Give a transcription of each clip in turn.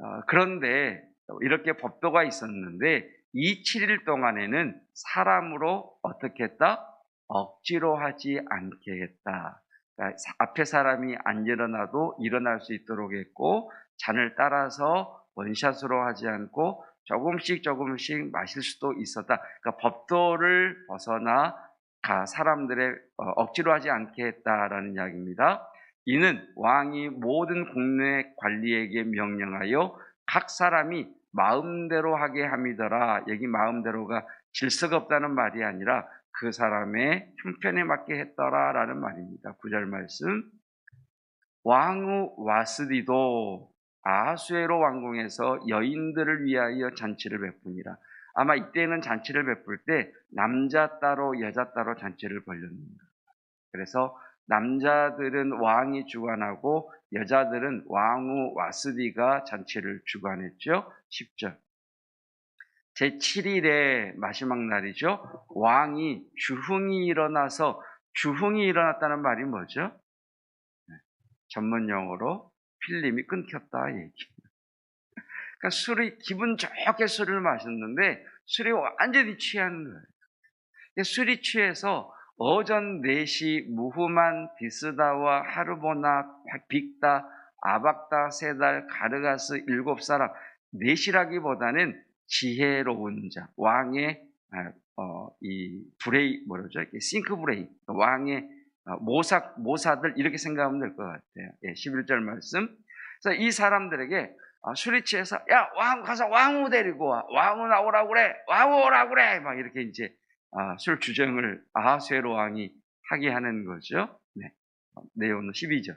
어, 그런데 이렇게 법도가 있었는데 이 7일 동안에는 사람으로 어떻게 했다? 억지로 하지 않게 했다. 그러니까 사- 앞에 사람이 안 일어나도 일어날 수 있도록 했고 잔을 따라서 원샷으로 하지 않고 조금씩 조금씩 마실 수도 있었다. 그러니까 법도를 벗어나 가 사람들의 어, 억지로 하지 않게 했다라는 이야기입니다. 이는 왕이 모든 국내 관리에게 명령하여 각 사람이 마음대로 하게 함이더라. 여기 마음대로가 질서가 없다는 말이 아니라 그 사람의 형편에 맞게 했더라라는 말입니다. 구절 말씀. 왕후 와스디도 아수에로 왕궁에서 여인들을 위하여 잔치를 베푸니라. 아마 이때는 잔치를 베풀 때 남자 따로 여자 따로 잔치를 벌렸습니다. 그래서 남자들은 왕이 주관하고 여자들은 왕후 와스디가 잔치를 주관했죠. 10절. 제7일의 마지막 날이죠. 왕이 주흥이 일어나서 주흥이 일어났다는 말이 뭐죠? 네, 전문 용어로 필름이 끊겼다 얘기. 그러니까 술이 기분 좋게 술을 마셨는데 술이 완전히 취하는 거예요. 술이 취해서 어전 넷이 무후만 디스다와 하르보나 빅다 아박다 세달 가르가스 일곱 사람 넷이라기보다는 지혜로운 자 왕의 아, 어, 이 브레이 뭐라죠? 이렇게 싱크 브레이 왕의 어, 모사 모사들 이렇게 생각하면 될 것 같아요. 예, 11절 말씀. 그래서 이 사람들에게 아, 술이 취해서 야 왕 가서 왕후 데리고 와 왕후 나오라고 그래 왕후 오라고 그래 막 이렇게 이제 아, 술 주정을 아하수에로 왕이 하게 하는 거죠. 네. 어, 내용은 12절.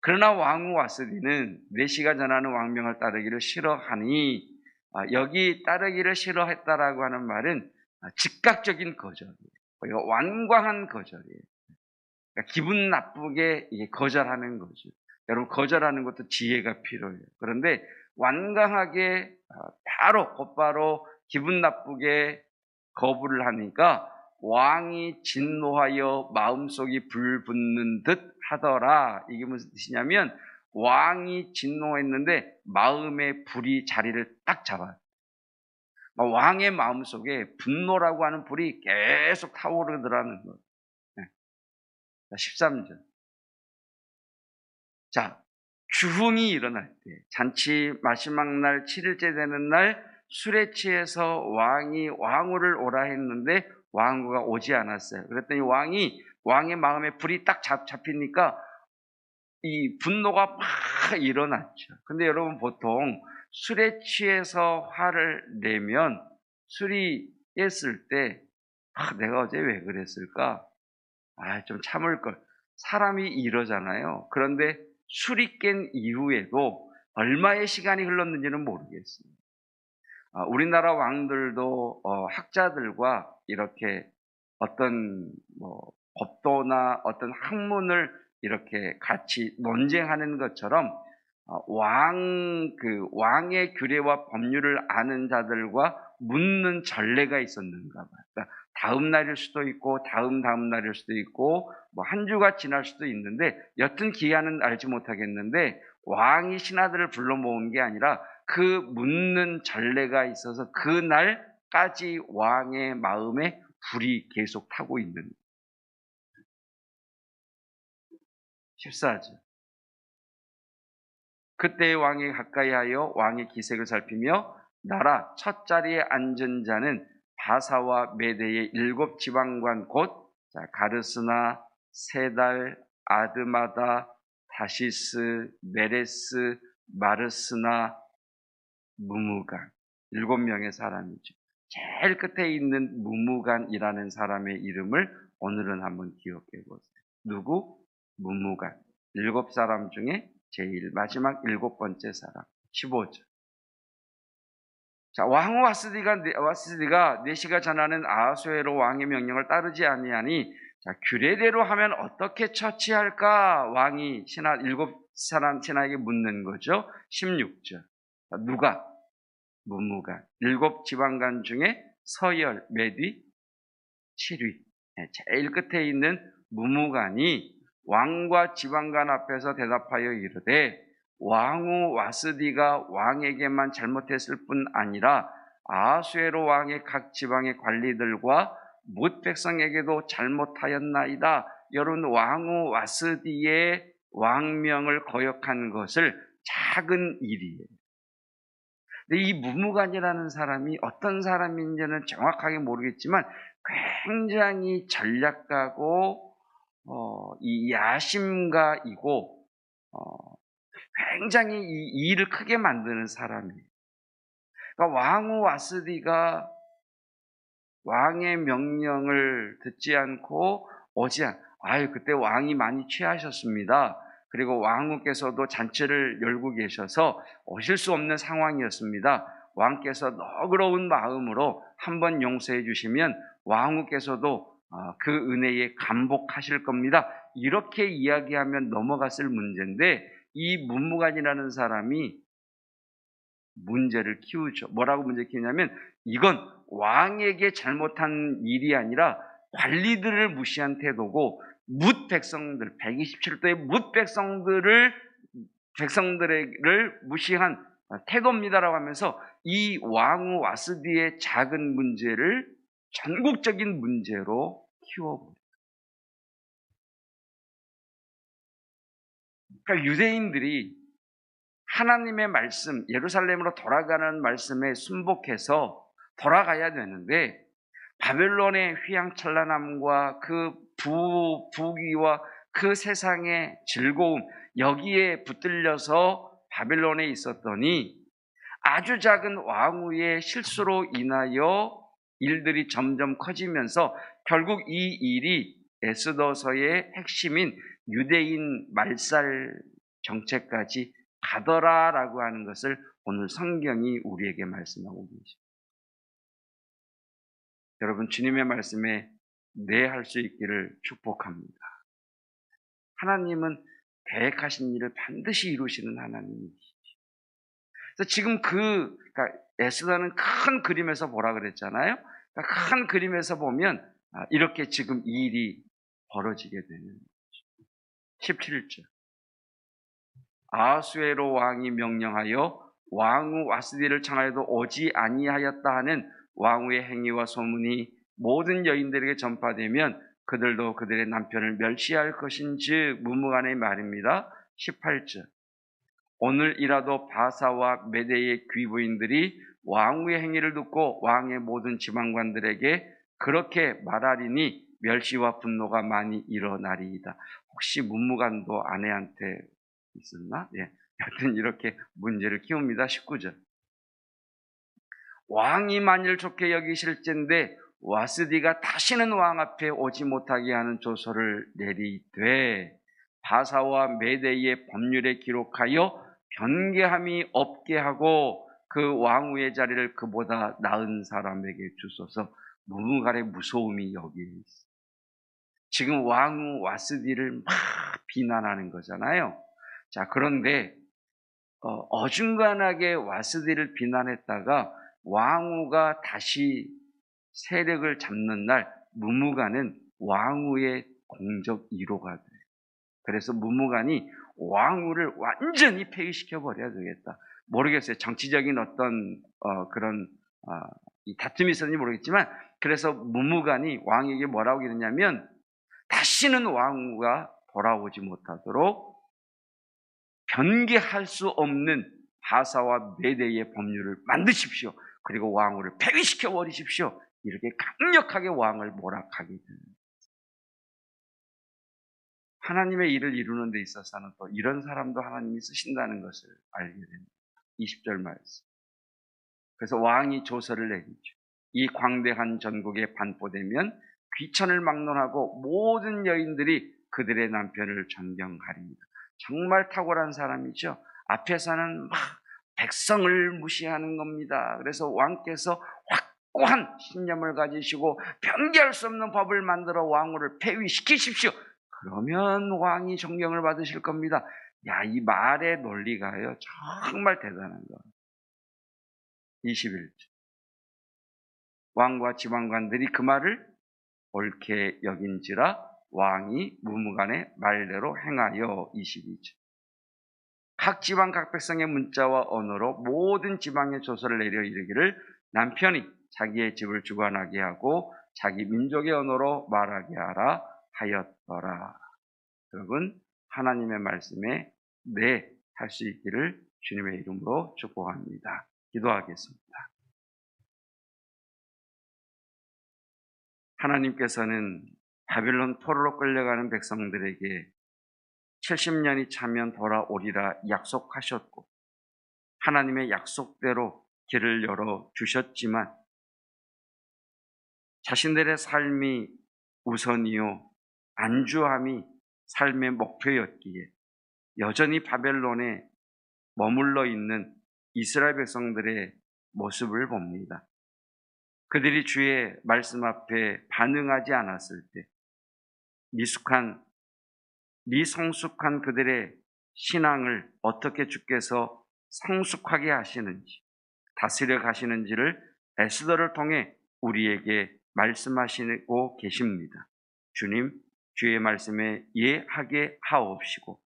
그러나 왕후 와스디는 내시가 전하는 왕명을 따르기를 싫어하니 아, 여기 따르기를 싫어했다라고 하는 말은 아, 즉각적인 거절이에요. 완광한 거절이에요. 그러니까 기분 나쁘게 거절하는 거죠. 여러분 거절하는 것도 지혜가 필요해요. 그런데 완강하게 아, 바로 곧바로 기분 나쁘게 거부를 하니까 왕이 진노하여 마음속이 불붙는 듯 하더라. 이게 무슨 뜻이냐면 왕이 진노했는데 마음의 불이 자리를 딱 잡아요. 왕의 마음속에 분노라고 하는 불이 계속 타오르더라는 거예요. 네. 13절. 자, 주흥이 일어날 때, 잔치 마지막 날, 7일째 되는 날, 술에 취해서 왕이 왕후를 오라 했는데 왕후가 오지 않았어요. 그랬더니 왕이 왕의 마음에 불이 딱 잡, 잡히니까 이 분노가 막 일어났죠. 근데 여러분 보통 술에 취해서 화를 내면 술이 깼을 때 아, 내가 어제 왜 그랬을까? 아, 좀 참을 걸. 사람이 이러잖아요. 그런데 술이 깬 이후에도 얼마의 시간이 흘렀는지는 모르겠습니다. 아, 우리나라 왕들도 어, 학자들과 이렇게 어떤 뭐 법도나 어떤 학문을 이렇게 같이 논쟁하는 것처럼 어, 왕, 그, 왕의 규례와 법률을 아는 자들과 묻는 전례가 있었는가 봐요. 그러니까 다음 날일 수도 있고, 다음 다음 날일 수도 있고, 뭐 한 주가 지날 수도 있는데, 여튼 기한은 알지 못하겠는데, 왕이 신하들을 불러 모은 게 아니라 그 묻는 전례가 있어서 그날까지 왕의 마음에 불이 계속 타고 있는 14절. 그때 왕이 가까이 하여 왕의 기색을 살피며 나라 첫 자리에 앉은 자는 바사와 메대의 일곱 지방관 곧 자, 가르스나 세달 아드마다 다시스 메레스 마르스나 무무간 일곱 명의 사람이죠. 제일 끝에 있는 무무간이라는 사람의 이름을 오늘은 한번 기억해 보세요. 누구? 무무간. 일곱 사람 중에 제일 마지막 일곱 번째 사람. 15절. 자, 왕후 와스디가, 와스디가 네시가 전하는 아하수에로 왕의 명령을 따르지 아니하니 자, 규례대로 하면 어떻게 처치할까? 왕이 신하, 일곱 사람 신하에게 묻는 거죠. 16절. 자, 누가? 무무간. 일곱 지방간 중에 서열, 메디, 7위. 네, 제일 끝에 있는 무무간이 왕과 지방간 앞에서 대답하여 이르되 왕후 와스디가 왕에게만 잘못했을 뿐 아니라 아수에로 왕의 각 지방의 관리들과 뭇 백성에게도 잘못하였나이다. 여러분 왕후 와스디의 왕명을 거역한 것을 작은 일이에요. 근데 이 무무간이라는 사람이 어떤 사람인지는 정확하게 모르겠지만 굉장히 전략가고 어, 이 야심가이고 어, 굉장히 이 일을 크게 만드는 사람이에요. 그러니까 왕후 와스디가 왕의 명령을 듣지 않고 오지 않, 아유, 그때 왕이 많이 취하셨습니다. 그리고 왕후께서도 잔치를 열고 계셔서 오실 수 없는 상황이었습니다. 왕께서 너그러운 마음으로 한번 용서해 주시면 왕후께서도 어, 그 은혜에 감복하실 겁니다. 이렇게 이야기하면 넘어갔을 문제인데 이 문무관이라는 사람이 문제를 키우죠. 뭐라고 문제 키우냐면 이건 왕에게 잘못한 일이 아니라 관리들을 무시한 태도고 뭇 백성들 127도의 뭇 백성들을 백성들을 무시한 태도입니다라고 하면서 이 왕후 와스디의 작은 문제를 전국적인 문제로 키워버려요. 그러니까 유대인들이 하나님의 말씀, 예루살렘으로 돌아가는 말씀에 순복해서 돌아가야 되는데 바벨론의 휘황찬란함과 그 부, 부귀와 그 세상의 즐거움 여기에 붙들려서 바벨론에 있었더니 아주 작은 왕후의 실수로 인하여 일들이 점점 커지면서 결국 이 일이 에스더서의 핵심인 유대인 말살 정책까지 가더라라고 하는 것을 오늘 성경이 우리에게 말씀하고 계십니다. 여러분 주님의 말씀에 네할수 있기를 축복합니다. 하나님은 계획하신 일을 반드시 이루시는 하나님이시죠. 지금 그 그러니까 에스더는 큰 그림에서 보라 그랬잖아요. 그러니까 큰 그림에서 보면 아, 이렇게 지금 이 일이 벌어지게 되는 거죠. 17절. 아수에로 왕이 명령하여 왕후 와스디를 청하여도 오지 아니하였다 하는 왕후의 행위와 소문이 모든 여인들에게 전파되면 그들도 그들의 남편을 멸시할 것인지 무무간의 말입니다. 18절. 오늘이라도 바사와 메대의 귀부인들이 왕후의 행위를 듣고 왕의 모든 지방관들에게 그렇게 말하리니 멸시와 분노가 많이 일어나리이다. 혹시 문무관도 아내한테 있었나? 예. 하여튼 이렇게 문제를 키웁니다. 19절. 왕이 만일 좋게 여기실진데 와스디가 다시는 왕 앞에 오지 못하게 하는 조서를 내리되 바사와 메대의 법률에 기록하여 변개함이 없게 하고 그 왕후의 자리를 그보다 나은 사람에게 주소서 무문간의 무서움이 여기에 있어. 지금 왕후 와스디를 막 비난하는 거잖아요. 자, 그런데 어, 중간하게 와스디를 비난했다가 왕후가 다시 세력을 잡는 날 무무간은 왕후의 공적 1호가 돼요. 그래서 무무간이 왕후를 완전히 폐위시켜 버려야 되겠다. 모르겠어요. 정치적인 어떤 어, 그런 어, 다툼이 있었는지 모르겠지만 그래서 무무간이 왕에게 뭐라고 그랬냐면 다시는 왕후가 돌아오지 못하도록 변개할 수 없는 바사와 메대의 법률을 만드십시오. 그리고 왕후를 폐위시켜 버리십시오. 이렇게 강력하게 왕을 몰락하게 되는 하나님의 일을 이루는 데 있어서는 또 이런 사람도 하나님이 쓰신다는 것을 알게 됩니다. 20절 말씀. 그래서 왕이 조서를 내리죠. 이 광대한 전국에 반포되면 귀천을 막론하고 모든 여인들이 그들의 남편을 존경하리니다. 정말 탁월한 사람이죠. 앞에서는 막 백성을 무시하는 겁니다. 그래서 왕께서 확 고한 신념을 가지시고 변개할 수 없는 법을 만들어 왕후를 폐위시키십시오. 그러면 왕이 존경을 받으실 겁니다. 야, 이 말의 논리가요, 정말 대단한 거. 21절. 왕과 지방관들이 그 말을 옳게 여긴지라 왕이 무무간의 말대로 행하여 22절. 각 지방 각 백성의 문자와 언어로 모든 지방의 조서를 내려 이르기를 남편이 자기의 집을 주관하게 하고 자기 민족의 언어로 말하게 하라 하였더라. 여러분 하나님의 말씀에 네 할 수 있기를 주님의 이름으로 축복합니다. 기도하겠습니다. 하나님께서는 바빌론 포로로 끌려가는 백성들에게 70년이 차면 돌아오리라 약속하셨고 하나님의 약속대로 길을 열어 주셨지만 자신들의 삶이 우선이요 안주함이 삶의 목표였기에 여전히 바벨론에 머물러 있는 이스라엘 백성들의 모습을 봅니다. 그들이 주의 말씀 앞에 반응하지 않았을 때 미숙한 미성숙한 그들의 신앙을 어떻게 주께서 성숙하게 하시는지 다스려 가시는지를 에스더를 통해 우리에게 말씀하시고 계십니다. 주님, 주의 말씀에 예하게 하옵시고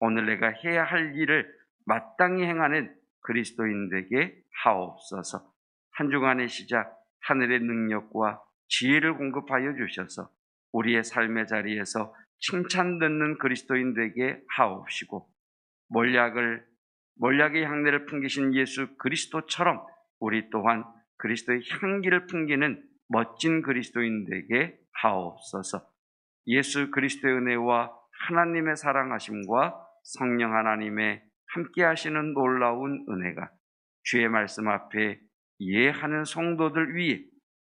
오늘 내가 해야 할 일을 마땅히 행하는 그리스도인에게 하옵소서. 한 주간의 시작 하늘의 능력과 지혜를 공급하여 주셔서 우리의 삶의 자리에서 칭찬 듣는 그리스도인 되게 하옵시고 몰약을 몰약의 향내를 풍기신 예수 그리스도처럼 우리 또한 그리스도의 향기를 풍기는 멋진 그리스도인 되게 하옵소서. 예수 그리스도의 은혜와 하나님의 사랑하심과 성령 하나님의 함께 하시는 놀라운 은혜가 주의 말씀 앞에 이해하는 성도들 위에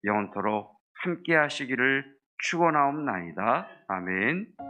영원토록 함께 하시기를 축원하옵나이다. 아멘.